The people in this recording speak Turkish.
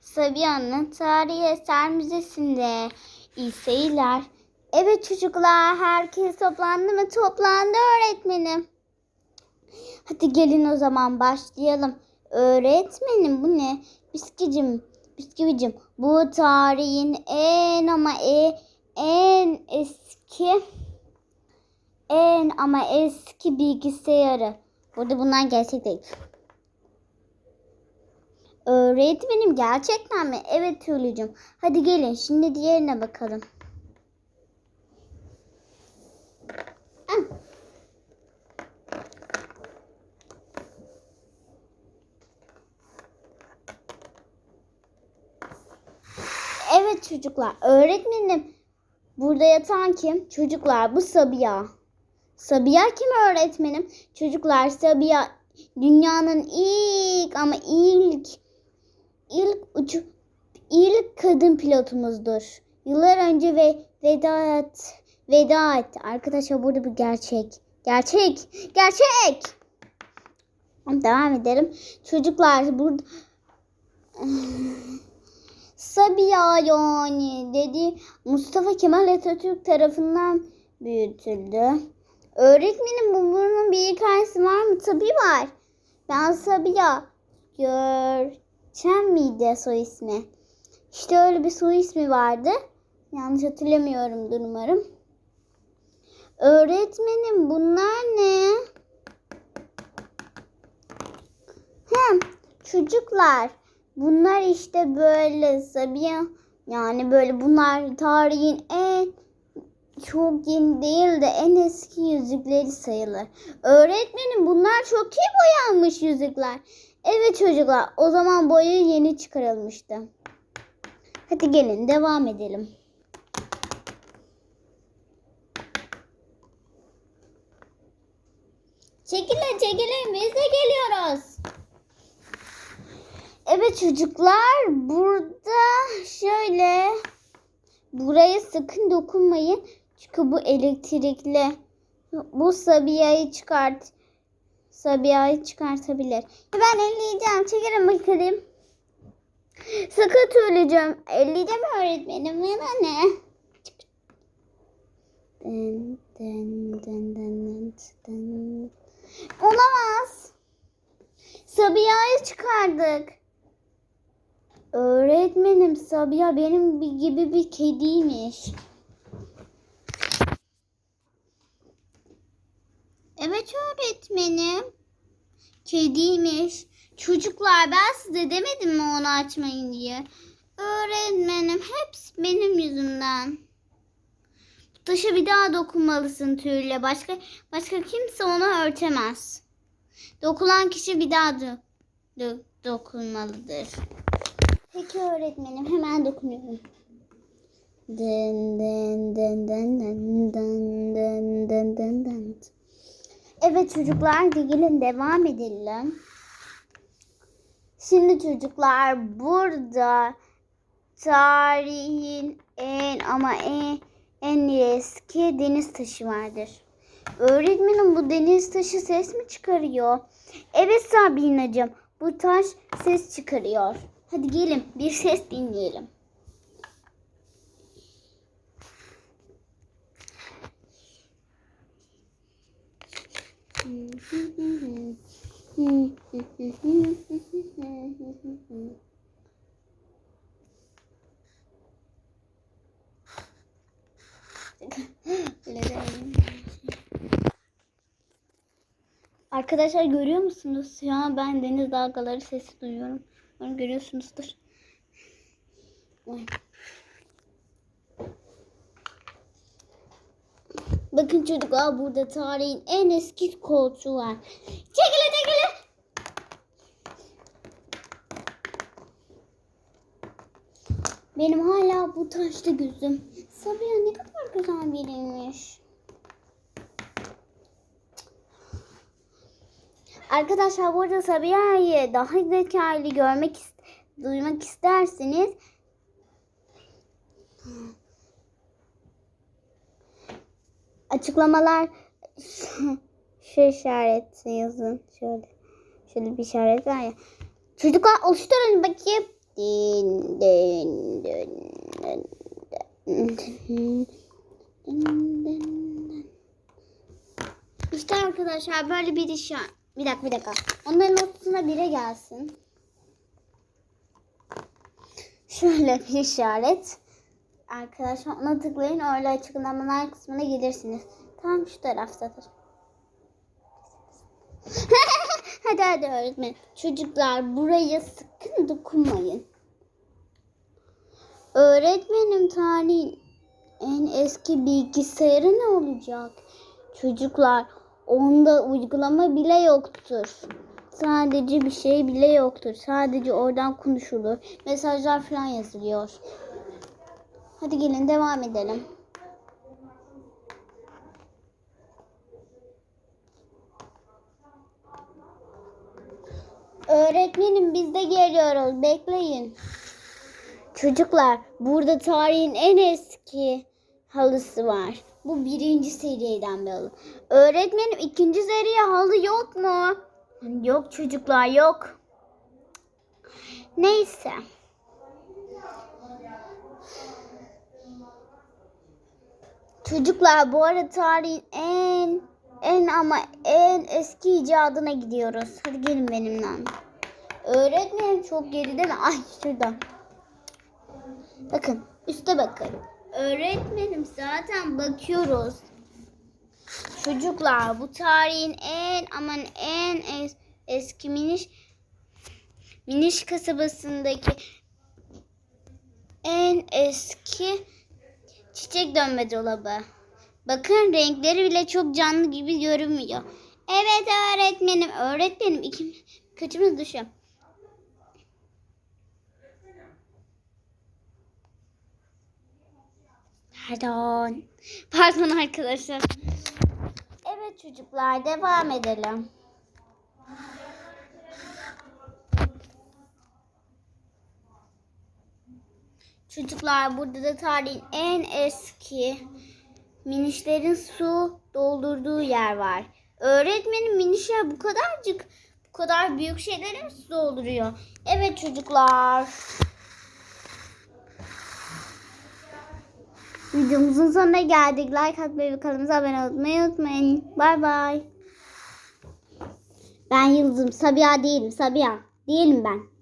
Sabiha'nın Tarihi Eser Müzesi'nde. İyi. Evet çocuklar herkes toplandı mı? Toplandı öğretmenim. Hadi gelin o zaman başlayalım. Öğretmenim bu ne? Biskicim, biskivicim. Bu tarihin en ama e, en eski en ama eski bilgisayarı. Burada bunlar gerçek değil. Öğretmenim gerçekten mi? Evet Tüylücüm. Hadi gelin şimdi diğerine bakalım. Evet çocuklar. Öğretmenim burada yatan kim? Çocuklar bu Sabiha. Sabiha kim öğretmenim? Çocuklar Sabiha dünyanın ilk ama ilk ilk uçu ilk kadın pilotumuzdur. Yıllar önce ve veda et, veda etti. Arkadaşlar burada bir gerçek. Gerçek. Gerçek. Devam edelim. Çocuklar burada Sabiha yani dedi Mustafa Kemal Atatürk tarafından büyütüldü. Öğretmenim bu bunun bir hikayesi var mı? Tabii var. Ben Sabiha Görçen miydi soy ismi? İşte öyle bir soy ismi vardı. Yanlış hatırlamıyorumdur umarım. Öğretmenim bunlar ne? Hem çocuklar bunlar işte böyle Sabiha yani böyle bunlar tarihin en çok yeni değil de en eski yüzükleri sayılır. Öğretmenim bunlar çok iyi boyanmış yüzükler. Evet çocuklar o zaman boya yeni çıkarılmıştı. Hadi gelin devam edelim. Çekilin çekilin biz de geliyoruz. Evet çocuklar burada şöyle buraya sakın dokunmayın. Çünkü bu elektrikli. Bu Sabiha'yı çıkart. Sabiha'yı çıkartabilir. Ben elleyeceğim. Çekelim bakalım. Sakın söyleyeceğim. Elleyeceğim öğretmenim. Bana ne? Dın dın dın dın dın. Olamaz. Sabiha'yı çıkardık. Öğretmenim Sabiha benim gibi bir kediymiş. Evet öğretmenim. Kediymiş. Çocuklar ben size demedim mi onu açmayın diye. Öğretmenim hepsi benim yüzümden. Taşa bir daha dokunmalısın tüyle. Başka başka kimse onu örtemez. Dokunan kişi bir daha do- do- dokunmalıdır. Peki öğretmenim hemen dokunuyorum. Dın dın dın dın dın dın dın dın dın dın. Evet çocuklar gelin devam edelim. Şimdi çocuklar burada tarihin en ama en en eski deniz taşı vardır. Öğretmenim bu deniz taşı ses mi çıkarıyor? Evet Sabinacığım bu taş ses çıkarıyor. Hadi gelin bir ses dinleyelim. Arkadaşlar görüyor musunuz? Şu an ben deniz dalgaları sesi duyuyorum. Onu görüyorsunuzdur. Ay. Bakın çocuklar burada tarihin en eski koltuğu var. Çekile çekile. Benim hala bu taşta gözüm. Sabiha ne kadar güzel biriymiş. Arkadaşlar burada Sabiha'yı daha zekalı görmek duymak isterseniz açıklamalar şu işareti yazın. Şöyle şöyle bir işaret var ya. Çocuklar oluşturun bakayım. Din din din din din din. İşte arkadaşlar böyle bir iş Bir dakika bir dakika. Onların ortasına bire gelsin. Şöyle bir işaret. Arkadaşlar ona tıklayın öyle açıklamalar kısmına gelirsiniz. Tam şu taraftadır. hadi hadi öğretmen. Çocuklar buraya sakın dokunmayın. Öğretmenim tarihin en eski bilgisayarı ne olacak? Çocuklar onda uygulama bile yoktur. Sadece bir şey bile yoktur. Sadece oradan konuşulur. Mesajlar falan yazılıyor. Hadi gelin devam edelim. Öğretmenim biz de geliyoruz. Bekleyin. Çocuklar burada tarihin en eski halısı var. Bu birinci seriden bir halı. Öğretmenim ikinci seriye halı yok mu? Yok çocuklar yok. Neyse. Çocuklar bu arada tarihin en en ama en eski icadına gidiyoruz. Hadi gelin benimle. Öğretmenim çok geride mi? Ay şuradan. Bakın üste bakın. Öğretmenim zaten bakıyoruz. Çocuklar bu tarihin en aman en es- eski miniş miniş kasabasındaki en eski çiçek dönme dolabı. Bakın renkleri bile çok canlı gibi görünmüyor. Evet öğretmenim. Öğretmenim iki kaçımız düşüyor. Pardon. Pardon arkadaşlar. Evet çocuklar devam edelim. Çocuklar burada da tarihin en eski minişlerin su doldurduğu yer var. Öğretmenim minişler bu kadarcık bu kadar büyük şeyleri mi su dolduruyor? Evet çocuklar. Videomuzun sonuna geldik. Like atmayı ve kanalımıza abone olmayı unutmayın. Bay bay. Ben Yıldız'ım. Sabiha değilim. Sabiha. Değilim ben.